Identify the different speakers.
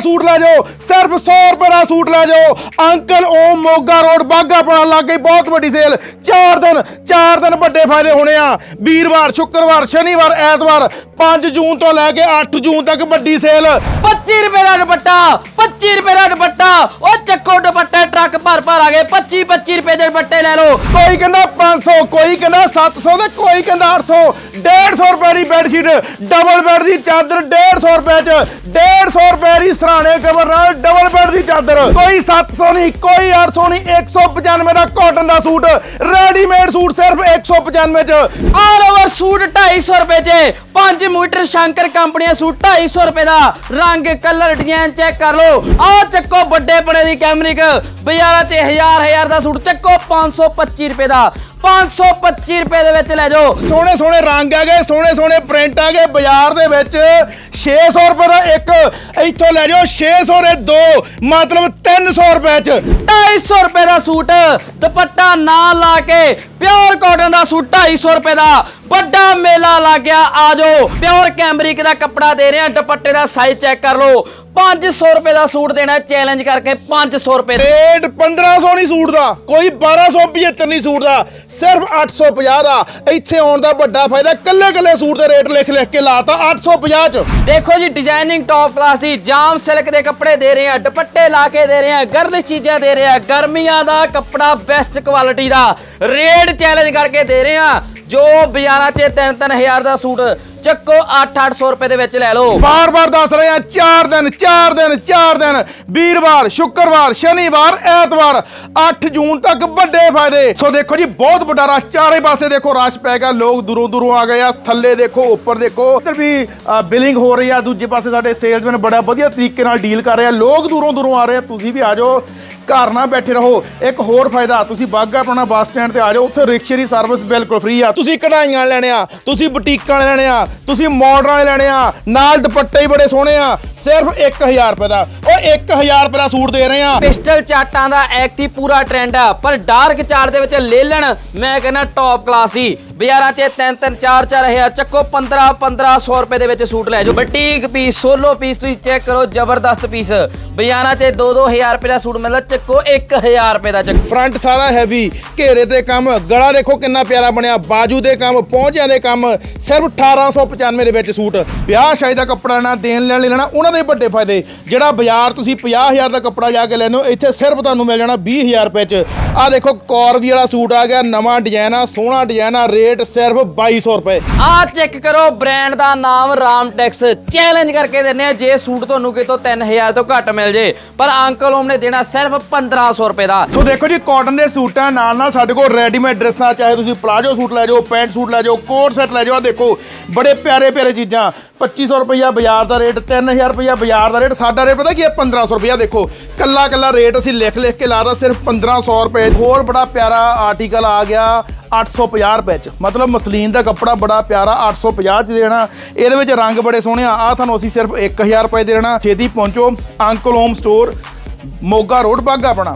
Speaker 1: Suit ਲੈ ਜਾਓ, ਸਿਰਫ 100 ਰੁਪਏ ਦਾ ਸੂਟ ਲੈ ਜਾਓ। ਅੰਕਲ ਓਮ ਮੋਗਾ ਰੋਡ ਬਾਗਾ ਪੜਾ ਲੱਗੇ ਬਹੁਤ ਵੱਡੀ ਸੇਲ 4 ਦਿਨ 4 ਦਿਨ ਵੱਡੇ ਫਾਇਦੇ ਹੋਣੇ ਆ। ਵੀਰਵਾਰ, ਸ਼ੁੱਕਰਵਾਰ, ਸ਼ਨੀਵਾਰ, ਐਤਵਾਰ 5 ਜੂਨ ਤੋਂ ਲੈ ਕੇ 8 ਜੂਨ ਤੱਕ ਵੱਡੀ ਸੇਲ
Speaker 2: 25 ਰੁਪਏ ਦਾ ਦੁਪੱਟਾ 25 ਰੁਪਏ ਦਾ ਦੁਪੱਟਾ। ਉਹ ਚੱਕੋ ਦੁਪੱਟੇ ਟਰੱਕ ਭਰ ਭਰ ਆ ਗਏ। 25 25 ਰੁਪਏ ਦੇ ਦੁਪੱਟੇ ਲੈ ਲਓ।
Speaker 1: ਕੋਈ ਕਹਿੰਦਾ 500 ਕੋਈ ਕਹਿੰਦਾ 700 ਤੇ ਕੋਈ ਕਹਿੰਦਾ 800 150 ਰੁਪਏ ਦੀ ਬੈੱਡ ਸ਼ੀਟ ਡਬਲ ਬੈੱਡ ਦੀ ਚਾਦਰ 150 ਰੁਪਏ ਚ 150 ਰੁਪਏ ਦੀ ਸਰਾਣੇ ਕਵਰ ਨਾਲ ਡਬਲ ਬੈੱਡ ਦੀ ਚਾਦਰ। ਕੋਈ 700 ਨਹੀਂ ਕੋਈ 800 ਨਹੀਂ 195 ਦਾ ਕਾਟਨ ਦਾ ਸੂਟ। ਰੈਡੀਮੇਡ ਸੂਟ ਸਿਰਫ 195 ਚ।
Speaker 2: ਆਲ ਓਵਰ ਸੂਟ 250 ਰੁਪਏ 'ਚ। 5 ਮੀਟਰ ਸ਼ੰਕਰ ਕੰਪਨੀ ਦਾ ਸੂਟ 250 ਰੁਪਏ ਦਾ। ਰੰਗ ਕਲਰ ਡਿਜ਼ਾਈਨ ਚੈੱਕ ਕਰ ਲਓ। ਆਹ ਚੱਕੋ ਵੱਡੇ ਬਣੇ ਦੀ ਕੈਮਰਿਕ। ਬਾਜ਼ਾਰਾਂ 'ਚ ਹਜ਼ਾਰ ਹਜ਼ਾਰ ਦਾ ਸੂਟ, ਚੱਕੋ 525 ਰੁਪਏ ਦਾ। 525 ਰੁਪਏ ਦੇ ਵਿੱਚ ਲੈ ਜਾਓ।
Speaker 1: ਸੋਹਣੇ ਸੋਹਣੇ ਰੰਗ ਆ ਗਏ ਸੋਹਣੇ ਸੋਹਣੇ ਪ੍ਰਿੰਟ ਆ ਗਏ ਬਾਜ਼ਾਰ ਦੇ ਵਿੱਚ। 600 ਰੁਪਏ ਦਾ ਇੱਕ ਇੱਥੋਂ ਲੈ ਜਾਓ 600 ਦੇ ਦੋ ਮਤਲਬ 300 ਰੁਪਏ ਚ।
Speaker 2: 250 ਰੁਪਏ ਦਾ ਸੂਟ ਦੁਪੱਟਾ ਨਾ ਲਾ ਕੇ ਪਿਓਰ ਕਾਟਨ ਦਾ ਸੂਟ 250 ਰੁਪਏ ਦਾ। ਵੱਡਾ ਮੇਲਾ ਲੱਗ ਗਿਆ ਆ ਜਾਓ। ਪਿਓਰ ਕੈਮਰਿਕ ਦਾ ਕੱਪੜਾ ਦੇ ਰਹੇ ਆ ਦੁਪੱਟੇ ਦਾ ਸਾਈਜ਼ ਚੈੱਕ ਕਰ ਲਓ। 500 ਰੁਪਏ ਦਾ ਸੂਟ ਦੇਣਾ ਚੈਲੰਜ ਕਰਕੇ 500 ਰੁਪਏ ਦੇ।
Speaker 1: ਰੇਟ 1500 ਨਹੀਂ ਸੂਟ ਦਾ ਕੋਈ 1275 ਨਹੀਂ ਸੂਟ ਦਾ। ਸਿਰਫ 850 ਦਾ। ਇੱਥੇ ਆਉਣ ਦਾ ਵੱਡਾ ਫਾਇਦਾ ਕੱਲੇ ਕੱਲੇ ਸੂਟ ਦੇ ਰੇਟ ਲਿਖ ਲਿਖ ਕੇ ਲਾਤਾ 850 ਚ।
Speaker 2: ਦੇਖੋ ਜੀ ਡਿਜ਼ਾਈਨਿੰਗ ਟੌਪ ਕਲਾਸ ਦੀ ਜਾਮ ਸਿਲਕ ਦੇ ਕੱਪੜੇ ਦੇ ਰਹੇ ਆ, ਦੁਪੱਟੇ ਲਾ ਕੇ ਦੇ ਰਹੇ ਆ ਗਰਲ ਚੀਜ਼ਾਂ ਦੇ ਰਹੇ ਆ, ਗਰਮੀਆਂ ਦਾ ਕੱਪੜਾ ਬੈਸਟ ਕੁਆਲਿਟੀ ਦਾ। ਰੇਟ ਚੈਲੰਜ ਕਰਕੇ ਦੇ ਰਹੇ ਆ। ਜੋ ਬਾਜ਼ਾਰਾਂ 'ਚ 3-3000 ਦਾ ਸੂਟ, ਚੱਕੋ 8-800 ਰੁਪਏ ਦੇ ਵਿੱਚ ਲੈ ਲਓ।
Speaker 1: ਬਾਰ-ਬਾਰ ਦੱਸ ਰਹੇ ਆ 4 ਦਿਨ 4 ਦਿਨ 4 ਦਿਨ, ਵੀਰਵਾਰ, ਸ਼ੁੱਕਰਵਾਰ, ਸ਼ਨੀਵਾਰ, ਐਤਵਾਰ 8 ਜੂਨ ਤੱਕ ਵੱਡੇ ਫਾਇਦੇ। ਸੋ ਦੇਖੋ ਜੀ, ਬਹੁਤ ਵੱਡਾ ਰਸ਼, ਚਾਰੇ ਪਾਸੇ ਦੇਖੋ ਰਸ਼ ਪੈ ਗਿਆ, ਲੋਕ ਦੂਰੋਂ ਦੂਰੋਂ ਆ ਗਏ ਆ, ਥੱਲੇ ਦੇਖੋ, ਉੱਪਰ ਦੇਖੋ, ਇੱਧਰ ਵੀ ਬਿਲਿੰਗ ਹੋ ਰਹੀ ਆ, ਦੂਜੇ ਪਾਸੇ ਸਾਡੇ ਸੇਲਸਮੈਨ ਬੜਾ ਵਧੀਆ ਤਰੀਕੇ ਨਾਲ ਡੀਲ ਕਰ ਰਹੇ ਆ, ਲੋਕ ਦੂਰੋਂ ਦੂਰੋਂ ਆ ਰਹੇ ਆ, ਤੁਸੀਂ ਵੀ ਆ ਜਾਓ। ਘਰ ਨਾ ਬੈਠੇ ਰਹੋ। ਇੱਕ ਹੋਰ ਫਾਇਦਾ, ਤੁਸੀਂ ਬਾਗਾ ਆਪਣਾ ਬੱਸ ਸਟੈਂਡ ਤੇ ਆ ਜਾਓ, ਉੱਥੇ ਰਿਕਸ਼ੇ ਦੀ ਸਰਵਿਸ ਬਿਲਕੁਲ ਫ੍ਰੀ ਆ। ਤੁਸੀਂ ਕਢਾਈਆਂ ਲੈਣੇ ਆ, ਤੁਸੀਂ ਬੁਟੀਕਾਂ ਵਾਲੇ ਲੈਣੇ ਆ, ਤੁਸੀਂ ਮਾਡਰਾਂ ਵਾਲੇ ਲੈਣੇ ਆ, ਨਾਲ ਦੁਪੱਟੇ ਹੀ ਬੜੇ ਸੋਹਣੇ ਆ, ਸਿਰਫ 1000 ਰੁਪਏ ਦਾ। ਉਹ 1000 ਰੁਪਏ ਦਾ ਸੂਟ ਦੇ ਰਹੇ ਆ।
Speaker 2: ਪਿਸਟਲ ਚਾਟਾਂ ਦਾ ਐਕਟੀ ਪੂਰਾ ਟ੍ਰੈਂਡ ਆ, ਪਰ ਡਾਰਕ ਚਾਰਟ ਦੇ ਵਿੱਚ ਲੈ ਲੈਣ, ਮੈਂ ਕਹਿੰਦਾ ਟੌਪ ਕਲਾਸ ਦੀ। ਬਾਜ਼ਾਰਾਂ 'ਚ 3 3 4 4 ਹਜ਼ਾਰ ਚੱਕੋ 15 1500 ਰੁਪਏ ਦੇ ਵਿੱਚ ਸੂਟ ਲੈ ਜਾਓ। ਬਟੀਕ ਪੀਸ ਸੋਲੋ ਪੀਸ ਤੁਸੀਂ ਚੈੱਕ ਕਰੋ, ਜ਼ਬਰਦਸਤ ਪੀਸ ਬਾਜ਼ਾਰਾਂ 'ਚ 2 2000 ਰੁਪਏ ਦਾ ਸੂਟ ਮਿਲਦਾ, ਚੱਕੋ 1000 ਰੁਪਏ ਦਾ ਚੱਕੋ।
Speaker 1: ਫਰੰਟ ਸਾਰਾ ਹੈਵੀ ਘੇਰੇ ਤੇ ਕੰਮ, ਗਲਾ ਦੇਖੋ ਕਿੰਨਾ ਪਿਆਰਾ ਬਣਿਆ, ਬਾਜੂ ਦੇ ਕੰਮ ਪਹੁੰਚਿਆਂ ਦੇ ਕੰਮ, ਸਿਰਫ 1895 ਦੇ ਵਿੱਚ ਸੂਟ। ਵਿਆਹ ਸ਼ਾਦੀ ਦਾ ਕੱਪੜਾ ਲੈਣਾ, ਦੇਣ ਲੈਣ ਲਈ ਲੈਣਾ, ਉਹਨਾਂ ਦੇ ਵੱਡੇ ਫਾਇਦੇ। ਜਿਹੜਾ ਬਾਜ਼ਾਰ ਤੁਸੀਂ 50000 ਦਾ ਕੱਪੜਾ ਜਾ ਕੇ ਲੈਣੇ ਹੋ, ਇੱਥੇ ਸਿਰਫ ਤੁਹਾਨੂੰ ਮਿਲ ਜਾਣਾ 20000 ਰੁਪਏ ਚ। ਆ ਦੇਖੋ ਕੌਰਵੀ ਵਾਲਾ ਸੂਟ ਆ ਗਿਆ, ਨਵਾਂ ਡਿਜ਼ਾਈਨ ਆ, ਸੋਹਣਾ ਡਿਜ਼ਾਈਨ ਆ, ਰੇਟ ਸਿਰਫ 2200 ਰੁਪਏ।
Speaker 2: ਆ ਚੈੱਕ ਕਰੋ ਬ੍ਰਾਂਡ ਦਾ ਨਾਮ ਰਾਮਟੈਕਸ ਚੈਲੰਜ ਕਰਕੇ ਦਿੰਨੇ ਆ ਜੇ ਸੂਟ ਤੁਹਾਨੂੰ ਕਿਤੋਂ 3000 ਤੋਂ ਘੱਟ ਮਿਲ ਜੇ ਪਰ ਅੰਕਲ ਓਮ ਨੇ ਦੇਣਾ ਸਿਰਫ 1500 ਰੁਪਏ ਦਾ।
Speaker 1: ਸੋ ਦੇਖੋ ਜੀ ਕਾਟਨ ਦੇ ਸੂਟਾਂ ਨਾਲ ਨਾਲ ਸਾਡੇ ਕੋਲ ਰੈਡੀਮੇਡ ਡਰੈਸਾਂ ਚਾਹੇ ਤੁਸੀਂ ਪਲਾਜੋ ਸੂਟ ਲੈ ਜਾਓ ਪੈਂਟ ਸੂਟ ਲੈ ਜਾਓ ਕੋਟ ਸੈੱਟ ਲੈ ਜਾਓ ਆ ਦੇਖੋ ਬੜੇ ਪਿਆਰੇ ਪਿਆਰੇ ਚੀਜ਼ਾਂ। 2500 ਰੁਪਈਆ ਬਾਜ਼ਾਰ ਦਾ ਰੇਟ 3000 ਰੁਪਈਆ ਬਾਜ਼ਾਰ ਦਾ ਰੇਟ ਸਾਡਾ ਰੇਟ ਪਤਾ ਕੀ ਹੈ? 1500 ਰੁਪਈਆ ਦੇਖੋ ਕੱਲਾ ਕੱਲਾ ਰੇਟ ਅਸੀਂ ਲਿਖ ਲਿਖ ਕੇ ਲਾਦਾ ਸਿਰਫ 1500 ਰੁਪਏ। ਹੋਰ ਬੜਾ ਪਿਆਰਾ ਆਰਟੀਕਲ ਆ ਗਿਆ 850 ਰੁਪਏ ਚ। ਮਤਲਬ ਮਸਲੀਨ ਦਾ ਕੱਪੜਾ ਬੜਾ ਪਿਆਰਾ 850 ਚ ਦੇਣਾ। ਇਹਦੇ ਵਿੱਚ ਰੰਗ ਬੜੇ ਸੋਹਣੇ ਆ। ਆ ਤੁਹਾਨੂੰ ਅਸੀਂ ਸਿਰਫ 1000 ਰੁਪਏ ਦੇ ਦੇਣਾ। ਛੇਤੀ ਪਹੁੰਚੋ। Uncle home store Moga road ਬਾਗਾ ਆਪਣਾ।